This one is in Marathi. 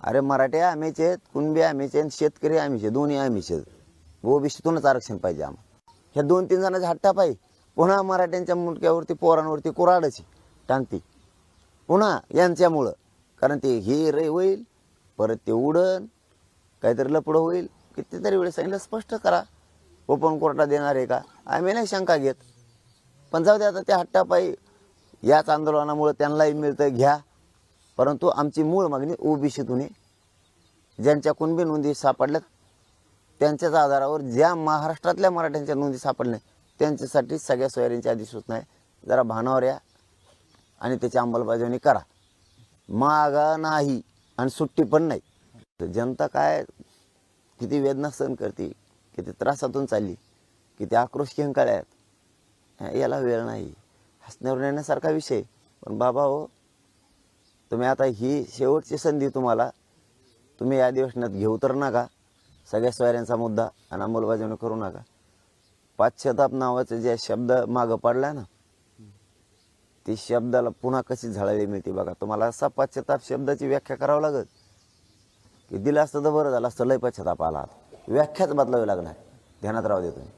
अरे मराठी आम्हीच आहेत कुणबी आम्हीच आहेत शेतकरी आम्हीच आहेत दोन्ही आम्हीच आहेत. ओबीसीतूनच आरक्षण पाहिजे आम्हाला. ह्या दोन तीन जणांचा हट्टा पाहिजे. पुन्हा मराठ्यांच्या मुटक्यावरती पोरांवरती कुराडची टांगती. पुन्हा यांच्यामुळं. कारण ते हे रे होईल परत ते उडन काहीतरी लपडं होईल. कितीतरी वेळेस सांगितलं स्पष्ट करा. ओपन कोर्टात देणार आहे का? आम्ही नाही शंका घेत. पण जाऊ दे आता त्या हट्टापायी याच आंदोलनामुळे त्यांनाही मिळतं घ्या. परंतु आमची मूळ मागणी ओबीसीतून आहे ज्यांच्या कुणबी नोंदी सापडल्यात त्यांच्याच आधारावर ज्या महाराष्ट्रातल्या मराठ्यांच्या नोंदी सापडल्या त्यांच्यासाठी सगळ्या सोयऱ्यांची अधिसूचना आहे. जरा भानावर या आणि त्याची अंमलबजावणी करा. मागा नाही आणि सुट्टी पण नाही. तर जनता काय किती वेदना सहन करते किती त्रासातून चालली किती आक्रोश किंकाळ्या आहेत याला वेळ नाही. हसण्यावर नेण्यासारखा विषय पण बाबा हो तुम्ही आता ही शेवटची संधी तुम्हाला तुम्ही या अधिवेशनात घेऊ तर नका. सगळ्या सोयऱ्यांचा मुद्दा आणि अंमलबजावणी करू नका. पाश्चाताप नावाचे जे शब्द मागं पडला ना ती शब्दाला पुन्हा कशी झळाळी मिळते बघा. तुम्हाला असा पाश्चाताप शब्दाची व्याख्या करावं लागत की दिलं असतं तर बरं झालं असतं लय पश्चाताप आला व्याख्याच बदलावी लागणार. ध्यानात राहू दे तुम्ही.